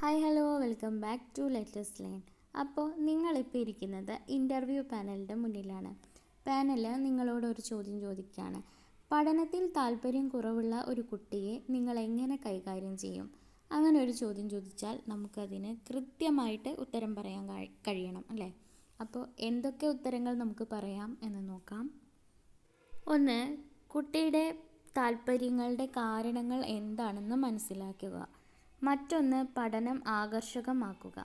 Hi hello welcome back to latest line അപ്പോൾ നിങ്ങളിപ്പോൾ ഇരിക്കുന്നത് ഇന്റർവ്യൂ പാനലിന്റെ മുന്നിലാണ്. പാനൽ നിങ്ങളോട് ഒരു ചോദ്യം ചോദിക്കുകയാണ് പഠനത്തിൽ താല്പര്യം കുറവുള്ള ഒരു കുട്ടിയെ നിങ്ങൾ എങ്ങനെ കൈകാര്യം ചെയ്യും? അങ്ങനെ ഒരു ചോദ്യം ചോദിച്ചാൽ നമുക്കതിന് കൃത്യമായിട്ട് ഉത്തരം പറയാൻ കഴിയണം അല്ലേ? അപ്പോൾ എന്തൊക്കെ ഉത്തരങ്ങൾ നമുക്ക് പറയാം എന്ന് നോക്കാം. ഒന്ന് കുട്ടിയുടെ താല്പര്യങ്ങളുടെ കാരണങ്ങൾ എന്താണെന്ന് മനസ്സിലാക്കുക. മറ്റൊന്ന് പഠനം ആകർഷകമാക്കുക.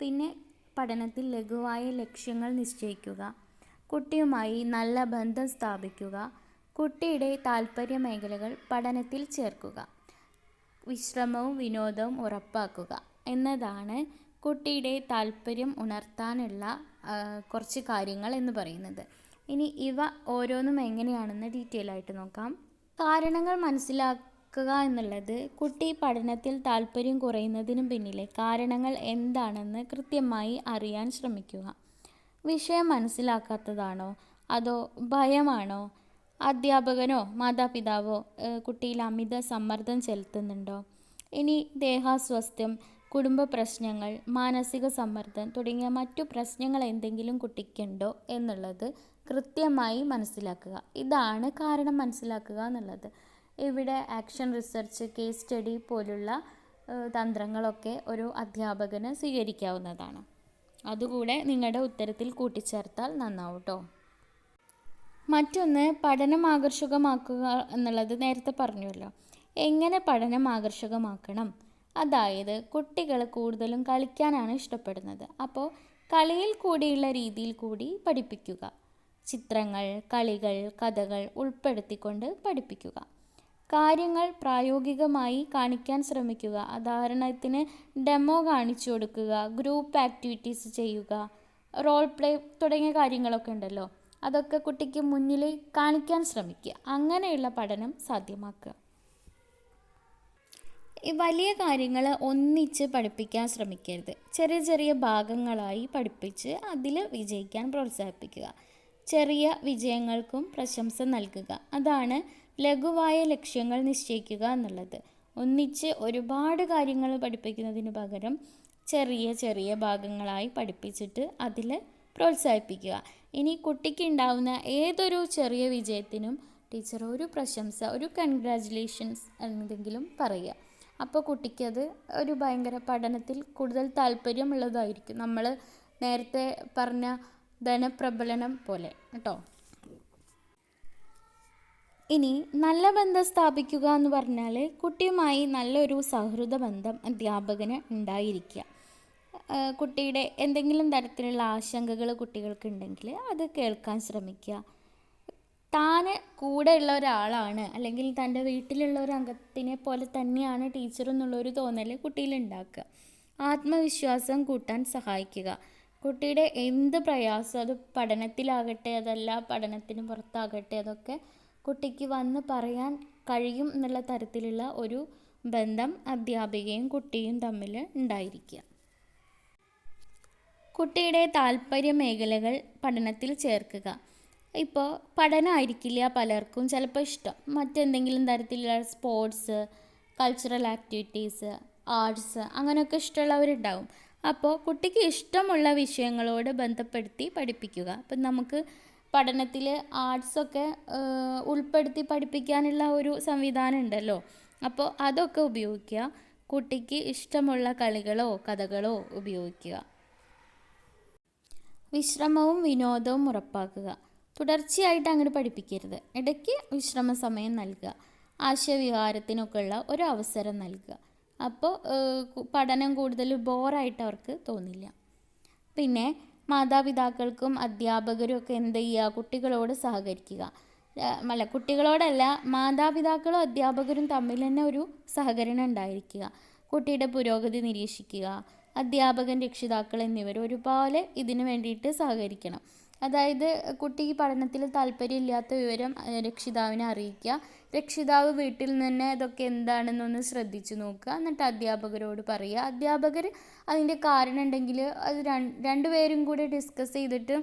പിന്നെ പഠനത്തിൽ ലഘുവായ ലക്ഷ്യങ്ങൾ നിശ്ചയിക്കുക. കുട്ടിയുമായി നല്ല ബന്ധം സ്ഥാപിക്കുക. കുട്ടിയുടെ താല്പര്യ മേഖലകൾ പഠനത്തിൽ ചേർക്കുക. വിശ്രമവും വിനോദവും ഉറപ്പാക്കുക. എന്നതാണ് കുട്ടിയുടെ താല്പര്യം ഉണർത്താനുള്ള കുറച്ച് കാര്യങ്ങൾ എന്ന് പറയുന്നത്. ഇനി ഇവ ഓരോന്നും എങ്ങനെയാണെന്ന് ഡീറ്റെയിൽ ആയിട്ട് നോക്കാം. കാരണങ്ങൾ മനസ്സിലാക്കുക എന്നുള്ളത് കുട്ടി പഠനത്തിൽ താല്പര്യം കുറയുന്നതിന് പിന്നിലെ കാരണങ്ങൾ എന്താണെന്ന് കൃത്യമായി അറിയാൻ ശ്രമിക്കുക. വിഷയം മനസ്സിലാക്കാത്തതാണോ? അതോ ഭയമാണോ? അധ്യാപകനോ മാതാപിതാവോ കുട്ടിയിൽ അമിത സമ്മർദ്ദം ചെലുത്തുന്നുണ്ടോ? ഇനി ദേഹാസ്വാസ്ഥ്യം കുടുംബ പ്രശ്നങ്ങൾ മാനസിക സമ്മർദ്ദം തുടങ്ങിയ മറ്റു പ്രശ്നങ്ങൾ എന്തെങ്കിലും കുട്ടിക്കുണ്ടോ എന്നുള്ളത് കൃത്യമായി മനസ്സിലാക്കുക. ഇതാണ് കാരണം മനസ്സിലാക്കുക എന്നുള്ളത്. ഇവിടെ ആക്ഷൻ റിസർച്ച് കേസ് സ്റ്റഡി പോലുള്ള തന്ത്രങ്ങളൊക്കെ ഒരു അധ്യാപകന് സ്വീകരിക്കാവുന്നതാണ്. അതുകൂടെ നിങ്ങളുടെ ഉത്തരത്തിൽ കൂട്ടിച്ചേർത്താൽ നന്നാവും കേട്ടോ മറ്റൊന്ന് പഠനം ആകർഷകമാക്കുക എന്നുള്ളത് നേരത്തെ പറഞ്ഞുവല്ലോ. എങ്ങനെ പഠനം ആകർഷകമാക്കണം? അതായത് കുട്ടികൾ കൂടുതലും കളിക്കാനാണ് ഇഷ്ടപ്പെടുന്നത്. അപ്പോൾ കളിയിൽ കൂടിയുള്ള രീതിയിൽ കൂടി പഠിപ്പിക്കുക. ചിത്രങ്ങൾ കളികൾ കഥകൾ ഉൾപ്പെടുത്തിക്കൊണ്ട് പഠിപ്പിക്കുക. കാര്യങ്ങൾ പ്രായോഗികമായി കാണിക്കാൻ ശ്രമിക്കുക. ഉദാഹരണത്തിന് ഡെമോ കാണിച്ചു കൊടുക്കുക ഗ്രൂപ്പ് ആക്ടിവിറ്റീസ് ചെയ്യുക റോൾ പ്ലേ തുടങ്ങിയ കാര്യങ്ങളൊക്കെ ഉണ്ടല്ലോ. അതൊക്കെ കുട്ടിക്ക് മുന്നിൽ കാണിക്കാൻ ശ്രമിക്കുക. അങ്ങനെയുള്ള പഠനം സാധ്യമാക്കുക. ഈ വലിയ കാര്യങ്ങൾ ഒന്നിച്ച് പഠിപ്പിക്കാൻ ശ്രമിക്കരുത്. ചെറിയ ചെറിയ ഭാഗങ്ങളായി പഠിപ്പിച്ച് അതിൽ വിജയിക്കാൻ പ്രോത്സാഹിപ്പിക്കുക. ചെറിയ വിജയങ്ങൾക്കും പ്രശംസ നൽകുക. അതാണ് ലഘുവായ ലക്ഷ്യങ്ങൾ നിശ്ചയിക്കുക എന്നുള്ളത്. ഒന്നിച്ച് ഒരുപാട് കാര്യങ്ങൾ പഠിപ്പിക്കുന്നതിന് പകരം ചെറിയ ചെറിയ ഭാഗങ്ങളായി പഠിപ്പിച്ചിട്ട് അതിൽ പ്രോത്സാഹിപ്പിക്കുക. ഇനി കുട്ടിക്ക് ഉണ്ടാവുന്ന ഏതൊരു ചെറിയ വിജയത്തിനും ടീച്ചർ ഒരു പ്രശംസ ഒരു കൺഗ്രാജുലേഷൻസ് എന്തെങ്കിലും പറയുക. അപ്പോൾ കുട്ടിക്കത് ഒരു ഭയങ്കര പഠനത്തിൽ കൂടുതൽ താല്പര്യമുള്ളതായിരിക്കും. നമ്മൾ നേരത്തെ പറഞ്ഞ ധനപ്രബലനം പോലെ കേട്ടോ? ഇനി നല്ല ബന്ധം സ്ഥാപിക്കുക എന്ന് പറഞ്ഞാൽ കുട്ടിയുമായി നല്ലൊരു സൗഹൃദ ബന്ധം അധ്യാപകന് ഉണ്ടായിരിക്കുക. കുട്ടിയുടെ എന്തെങ്കിലും തരത്തിലുള്ള ആശങ്കകൾ കുട്ടികൾക്ക് കുട്ടികൾക്കുണ്ടെങ്കിൽ അത് കേൾക്കാൻ ശ്രമിക്കുക. താൻ കൂടെയുള്ള ഒരാളാണ് അല്ലെങ്കിൽ തന്റെ വീട്ടിലുള്ള ഒരു അംഗത്തിനെ പോലെ തന്നെയാണ് ടീച്ചർ എന്നുള്ളൊരു തോന്നൽ കുട്ടിയിൽ ഉണ്ടാക്കുക ആത്മവിശ്വാസം കൂട്ടാൻ സഹായിക്കുക. കുട്ടിയുടെ എന്ത് പ്രയാസം? അത് പഠനത്തിലാകട്ടെ അതല്ല പഠനത്തിന് പുറത്താകട്ടെ അതൊക്കെ കുട്ടിക്ക് വന്ന് പറയാൻ കഴിയും എന്നുള്ള തരത്തിലുള്ള ഒരു ബന്ധം അധ്യാപികയും കുട്ടിയും തമ്മിൽ ഉണ്ടായിരിക്കുക. കുട്ടിയുടെ താല്പര്യ മേഖലകൾ പഠനത്തിൽ ചേർക്കുക. ഇപ്പോൾ പഠനമായിരിക്കില്ല പലർക്കും ചിലപ്പോൾ ഇഷ്ടം. മറ്റെന്തെങ്കിലും തരത്തിലുള്ള സ്പോർട്സ് കൾച്ചറൽ ആക്ടിവിറ്റീസ് ആർട്സ് അങ്ങനെയൊക്കെ ഇഷ്ടമുള്ളവരുണ്ടാവും. അപ്പോൾ കുട്ടിക്ക് ഇഷ്ടമുള്ള വിഷയങ്ങളോട് ബന്ധപ്പെടുത്തി പഠിപ്പിക്കുക. അപ്പം നമുക്ക് പഠനത്തിൽ ആർട്സൊക്കെ ഉൾപ്പെടുത്തി പഠിപ്പിക്കാനുള്ള ഒരു സംവിധാനം ഉണ്ടല്ലോ. അപ്പോൾ അതൊക്കെ ഉപയോഗിക്കുക. കുട്ടിക്ക് ഇഷ്ടമുള്ള കളികളോ കഥകളോ ഉപയോഗിക്കുക. വിശ്രമവും വിനോദവും ഉറപ്പാക്കുക. തുടർച്ചയായിട്ട് അങ്ങോട്ട് പഠിപ്പിക്കരുത്. ഇടയ്ക്ക് വിശ്രമ സമയം നൽകുക. ആശയവിഹാരത്തിനൊക്കെയുള്ള ഒരു അവസരം നൽകുക. അപ്പോൾ പഠനം കൂടുതൽ ബോറായിട്ട് അവർക്ക് തോന്നില്ല. പിന്നെ മാതാപിതാക്കൾക്കും അധ്യാപകരും ഒക്കെ എന്ത് ചെയ്യുക കുട്ടികളോട് സഹകരിക്കുക. അല്ല കുട്ടികളോടല്ല മാതാപിതാക്കളും അധ്യാപകരും തമ്മിൽ തന്നെ ഒരു സഹകരണം ഉണ്ടായിരിക്കുക. കുട്ടിയുടെ പുരോഗതി നിരീക്ഷിക്കുക. അധ്യാപകൻ രക്ഷിതാക്കൾ എന്നിവർ ഒരുപോലെ ഇതിനു വേണ്ടിയിട്ട് സഹകരിക്കണം. അതായത് കുട്ടിക്ക് പഠനത്തിൽ താല്പര്യമില്ലാത്ത വിവരം രക്ഷിതാവിനെ അറിയിക്കുക. രക്ഷിതാവ് വീട്ടിൽ നിന്ന് ഇതൊക്കെ എന്താണെന്നൊന്ന് ശ്രദ്ധിച്ചു നോക്കുക. എന്നിട്ട് അധ്യാപകരോട് പറയുക. അധ്യാപകർ അതിന്റെ കാരണം ഉണ്ടെങ്കിൽ അത് രണ്ട് രണ്ടുപേരും കൂടി ഡിസ്കസ് ചെയ്തിട്ട്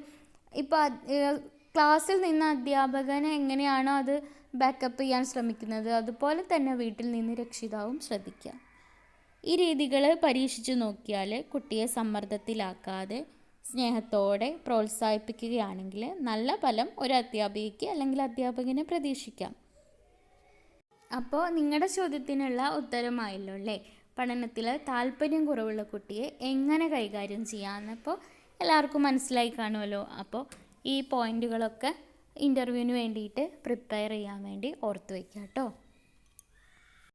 ഇപ്പോൾ ക്ലാസ്സിൽ നിന്ന് അധ്യാപകനെ എങ്ങനെയാണോ അത് ബാക്കപ്പ് ചെയ്യാൻ ശ്രമിക്കുന്നത് അതുപോലെ തന്നെ വീട്ടിൽ നിന്ന് രക്ഷിതാവും ശ്രദ്ധിക്കുക. ഈ രീതികൾ പരീക്ഷിച്ചു നോക്കിയാൽ കുട്ടിയെ സമ്മർദ്ദത്തിലാക്കാതെ സ്നേഹത്തോടെ പ്രോത്സാഹിപ്പിക്കുകയാണെങ്കിൽ നല്ല ഫലം ഒരു അധ്യാപികയ്ക്ക് അല്ലെങ്കിൽ അധ്യാപകന് പ്രതീക്ഷിക്കാം. അപ്പോൾ നിങ്ങളുടെ ചോദ്യത്തിനുള്ള ഉത്തരമായല്ലോ അല്ലേ? പഠനത്തിൽ താല്പര്യം കുറവുള്ള കുട്ടിയെ എങ്ങനെ കൈകാര്യം ചെയ്യാമെന്നപ്പോൾ എല്ലാവർക്കും മനസ്സിലായി കാണുമല്ലോ അപ്പോൾ ഈ പോയിന്റുകളൊക്കെ ഇന്റർവ്യൂവിന് വേണ്ടിയിട്ട് പ്രിപ്പയർ ചെയ്യാൻ വേണ്ടി ഓർത്ത് വയ്ക്കാം കേട്ടോ